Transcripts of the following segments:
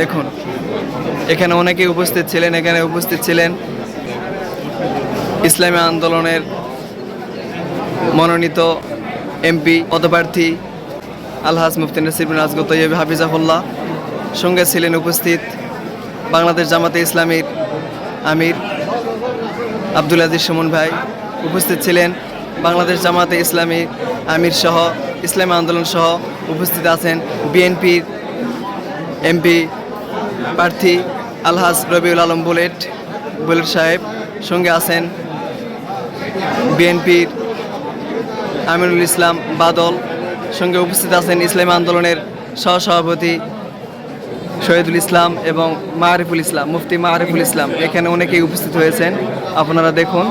দেখুন, এখানে অনেকেই উপস্থিত ছিলেন, এখানে উপস্থিত ছিলেন ইসলামী আন্দোলনের মনোনীত এমপি, পদপ্রার্থী আলহাজ মুফতি নসিবিন আজগত তৈয়ব হাফিজাহুল্লাহ। সঙ্গে ছিলেন উপস্থিত বাংলাদেশ জামাতে ইসলামীর আমির আব্দুল আজিজ সুমন ভাই। উপস্থিত ছিলেন বাংলাদেশ জামাতে ইসলামী আমির সহ, ইসলামী আন্দোলন সহ উপস্থিত আছেন বিএনপির এমপি প্রার্থী আলহাজ রবিউল আলম বুলেট বুলেট সাহেব সঙ্গে আছেন বিএনপির আমিনুল ইসলাম বাদল, সঙ্গে উপস্থিত আছেন ইসলামী আন্দোলনের সহসভাপতি শহীদুল ইসলাম এবং মারিফুল ইসলাম, মুফতি মারিফুল ইসলাম। এখানে অনেকেই উপস্থিত হয়েছেন, আপনারা দেখুন,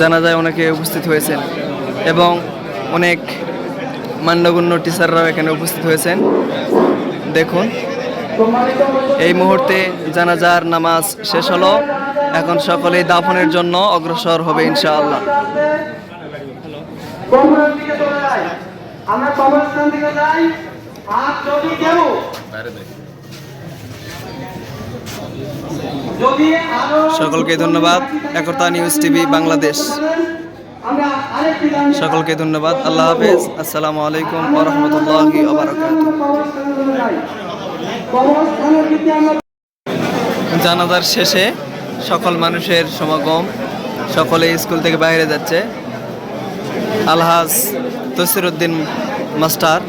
জানা যায় অনেকে উপস্থিত হয়েছেন। এবং অনেক মান্যগণ্য টিচাররাও এখানে উপস্থিত হয়েছেন। দেখুন। এই মুহূর্তে জানাজার নামাজ শেষ হলো। এখন সকলে দাফনের জন্য অগ্রসর হবে ইনশাআল্লাহ। সকলকে ধন্যবাদ। Ekota news TV Bangladesh. সকলকে ধন্যবাদ। আল্লাহ হাফেজ। আসসালামু আলাইকুম ওয়া রাহমাতুল্লাহি জানাজার শেষে সকল মানুষের সমাগম, সকলে স্কুল থেকে বাইরে যাচ্ছে। আলহাজ তসির উদ্দিন মাস্টার,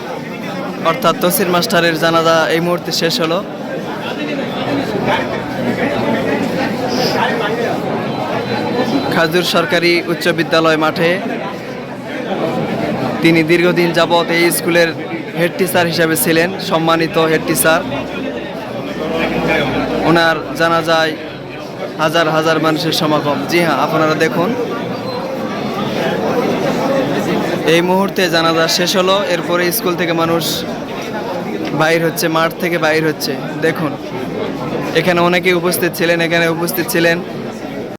অর্থাৎ তসির মাস্টারের জানাজা এই মুহূর্তে শেষ হলো। খাজুর সরকারি উচ্চ বিদ্যালয় মাঠে তিনি দীর্ঘদিন যাবৎ এই স্কুলের হেড টিচার হিসেবে ছিলেন, সম্মানিত হেড টিচার। ওনার জানা যায় হাজার হাজার মানুষের সমাগম। জি হ্যাঁ আপনারা দেখুন। এই মুহূর্তে জানাজা শেষ হলো, এরপরে স্কুল থেকে মানুষ বাইর হচ্ছে, মাঠ থেকে বাইর হচ্ছে। দেখুন, এখানে অনেকেই উপস্থিত ছিলেন, এখানে উপস্থিত ছিলেন।